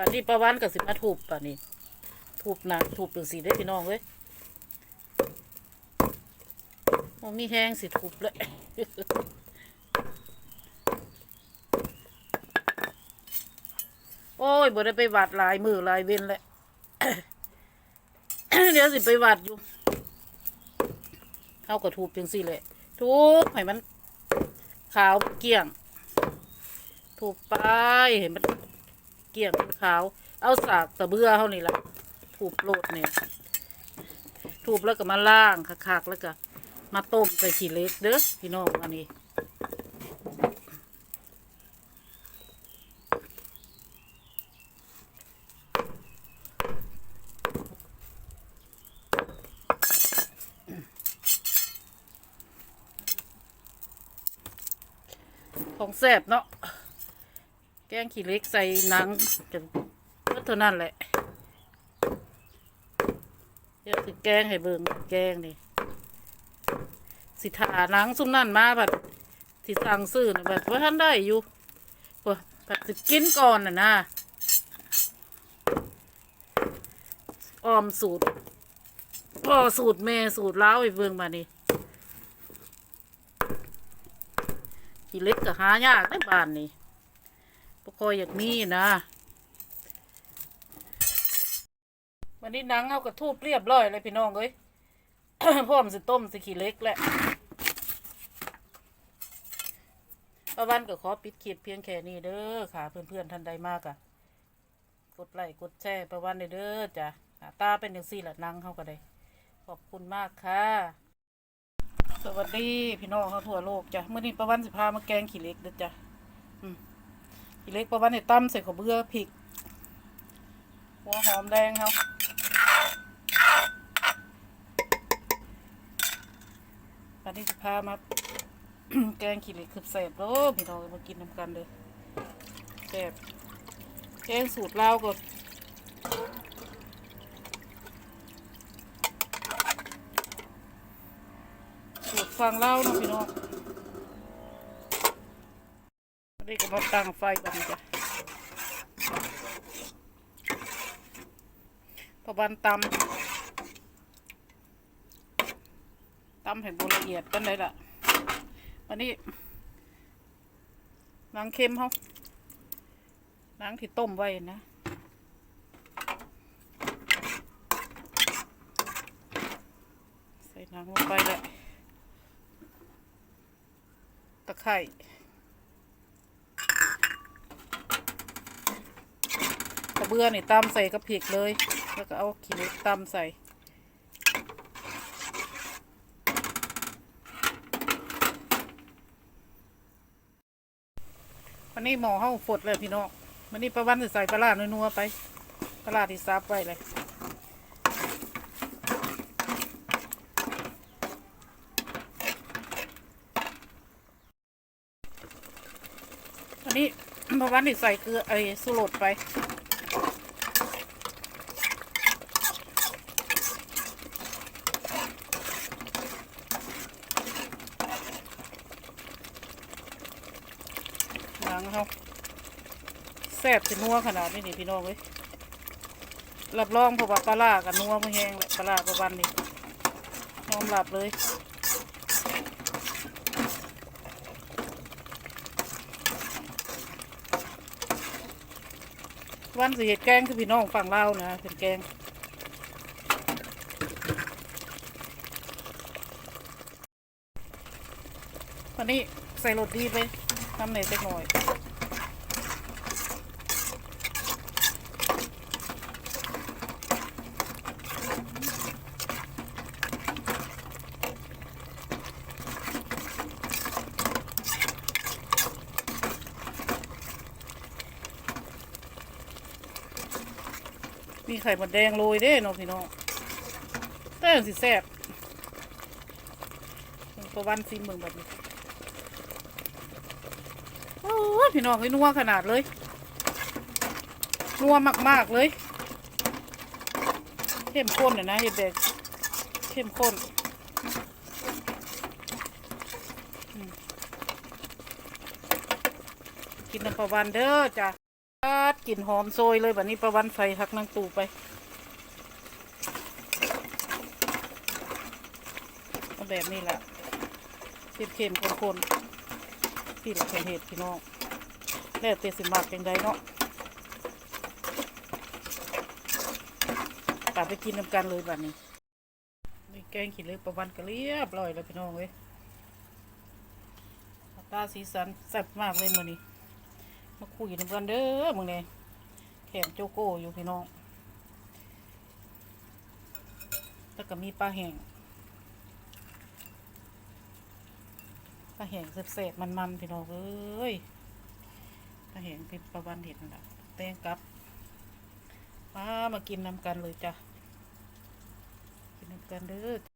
่านี้ประวันกับสิมาถูบป่านี้ถูบหนักถูบเป็นสีได้พี่น้องเว้ยมมีแห้งสิถูบเลยโอ้ยบ่ได้ไปวัดลายมือลายเว้นแหละเดี๋ยวสิไปวัดอยู่เข้ากับถูบเป็นสิแหละถูบให้มัน ขาวเกลี่ยง ถูกไปเห็นมัน เกี่ยงเป็นขาว เอาสากตะเบื่อเขานี่ละถูบโลดเนี่ยถูบแล้วก็มาล่างคักๆแล้วก็มาต้มใส่ขี้เล็กเด้อพี่น้องอันนี้ของแสบเนาะ แกงขี้เล็กใส่หนังจะเท่านั้นแหละเดี๋ยวสิแกงให้เบิ่งแกงนี่สิถาหนังซุ่มนั่นมาบัดสิสั่งซื้อนะแบบว่าท่านได้อยู่บ่บัดสิกินก่อนน่ะนะออมสูตรพ่อสูตรแม่สูตรล้าวให้เบิ่งมานี่ขี้เล็กก็หายากในบ้านนี่ ปกคอยอยากมีนะวันนี้นังเอากระทูบเรียบร้อยเลยพี่น้องเอ้ยพร้อมสิต้มสิขี้เล็กแหละป้าวันก็ขอปิดคลิปเพียงแค่นี้เด้อค่ะ เพื่อนๆท่านใดมากอะกดไลค์กดแชร์ป้าวันเด้อจ้ะตาเป็นอย่างสี่ละนังเขาก็ได้ ขอบคุณมากค่ะ สวัสดีพี่น้องเขาทั่วโลกจ้ะเมื่อนี้ประวันสิพามาแกงขี้เล็กเด้อจ้ะอืม เล็กประวันเนี่ยตั้มใส่ข้าเบื่อพริก หัวหอมแดงเขาวันนี้สิพามาแกงขี้เหล็กคือแสบเด้อพี่น้องมากินนำกันเลยแสบแกงสูตรเลาวก็สูตรฟังเล่านะพี่น้องวั นนี้ก็มาตั้งไฟกันจ้ะประวันตำตำให้บละเอียดกันเลยล่ะวันนี้นางเค็มเขานางที่ต้มไว้นะใส่นางลงไปเลยตะไคร่กระ เบื้อนี่ตำใส่กระเพกเลย แล้วก็เอาขี้เหล็กตำใส่วันนี้หมอเข้าฝดเลยพี่น้องวันนี้ประวันจะใส่ปลาร้านัวๆไปปลาร้าที่ซับไว้เลยวันนี้ประวันจะใส่เกลือไอ้สุรสไป หนังเขาแซ่บจะนัวขนาดนี้นี่พี่น้องเอ้ยรับรองเพราะว่าปลาล่ากับนัวไม่แห้งแหละปลาล่าประวันนี้ยอมรับเลย วันสิเห็ดแกงคือพี่น้องฝั่งเล่านะเป็นแกงวันนี้ใส่รสดีไปน้ำเนยเล็กน้อย มีไข่มดแดงโรยเด้เนาะพี่น้องแต่สิแซ่บตัววันซิมเมืองแบบนี้โอ้พี่น้องเฮ้ยนัวขนาดเลยนัวมากๆเลยเข้มข้นเลยนะเห็ดแดงเข้มข้นกินน้ำปลาวันเด้อจ้ะปา กลิ่นหอมโซยเลยแบบนี้ประวันไฟหักนางตูไปเอาแบบนี้แหละเค็มๆข้นๆพี่ละเป็นเหตุพี่น้องแล้วแต่สิมากเป็นไดเนาะกลับไปกินน้ำกันเลยแบบนี้นี่แกงขี้เล็กประวันก็เรียบร้อยแล้วพี่น้องเว้ยตาสีสันแซ่บมากเลยมื้อนี้ มาคุยน้ำกันเด้อมึงเนี่ยแขนโจโก้อยู่พี่น้องแล้วก็มีปลาแห้งปลาแห้งแซ่บๆมันๆพี่น้องเอ้ยปลาแห้งเป็นประวันเห็ดนั่นแหละแตงกับมามากินน้ำกันเลยจ้ะกินน้ำกันเด้อ